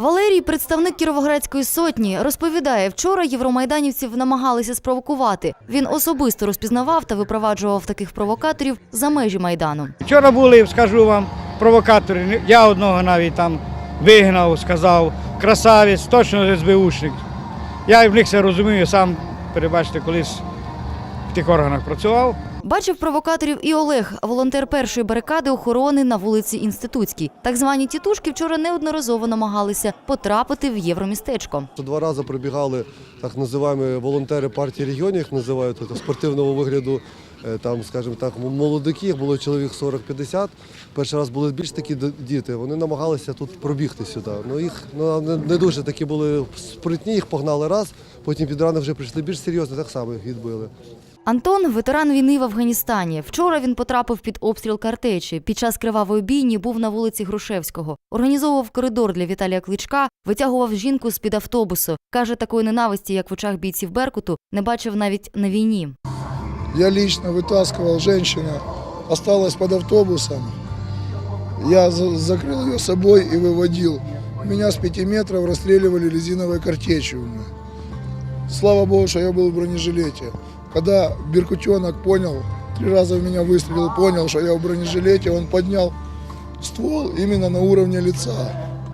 Валерій, представник Кіровоградської сотні, розповідає, вчора євромайданівців намагалися спровокувати. Він особисто розпізнавав та випроваджував таких провокаторів за межі майдану. Вчора були, скажу вам, провокатори. Я одного навіть там вигнав, сказав, красавець, точно СБУшник. Я в них все розумію, сам, перебачте, колись в тих органах працював. Бачив провокаторів і Олег, волонтер першої барикади охорони на вулиці Інститутській. Так звані тітушки вчора неодноразово намагалися потрапити в євромістечко. Два рази прибігали так називаємо волонтери партії регіонів, їх називають це спортивного вигляду. е, Там, скажімо так, молодики, їх було чоловік 40-50. Перший раз були більш такі діти. Вони намагалися тут пробігти сюди. Ну їх ну, не, дуже такі були спритні, їх погнали раз. Потім під ранок вже прийшли більш серйозно, так само їх відбили. Антон ветеран війни в Афганістані. Вчора він потрапив під обстріл картечі. Під час кривавої бійні був на вулиці Грушевського. Організовував коридор для Віталія Кличка, витягував жінку з під автобусу. каже, такої ненависті, як в очах бійців Беркуту, не бачив навіть на війні. Я лично вытаскивал женщину, осталась под автобусом. Я за- закрыл ее собой и выводил. Меня с пяти метров расстреливали резиновой картечью. Слава богу, что я был в бронежилете. Когда Беркутенок понял, три раза в меня выстрелил, понял, что я в бронежилете, он поднял ствол именно на уровне лица.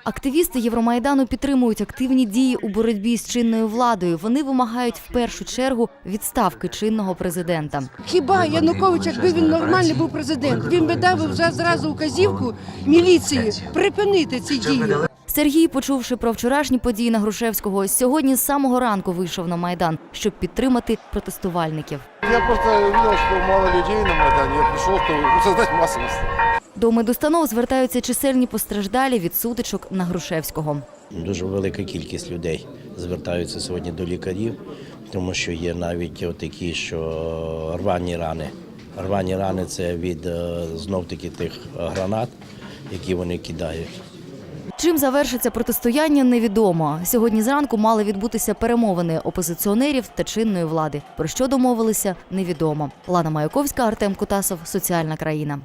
Активісти Євромайдану підтримують активні дії у боротьбі з чинною владою. Вони вимагають в першу чергу відставки чинного президента. Хіба Янукович, якби він нормальний був президент, він би дав вже зразу указівку міліції припинити ці дії. Сергій, почувши про вчорашні події на Грушевського, сьогодні з самого ранку вийшов на майдан, щоб підтримати протестувальників. Я просто видел, что мало людей на Майдане. Я пришел, чтобы создать массовость. До медустанов звертаються чисельні постраждалі від сутичок на Грушевського. Дуже велика кількість людей звертаються сьогодні до лікарів, тому що є навіть такі, що рвані рани. Рвані рани це від знов таки тих гранат, які вони кидають. Чим завершиться протистояння, невідомо. Сьогодні зранку мали відбутися перемовини опозиціонерів та чинної влади. Про що домовилися, невідомо. Лана Маяковська, Артем Кутасов, Соціальна країна.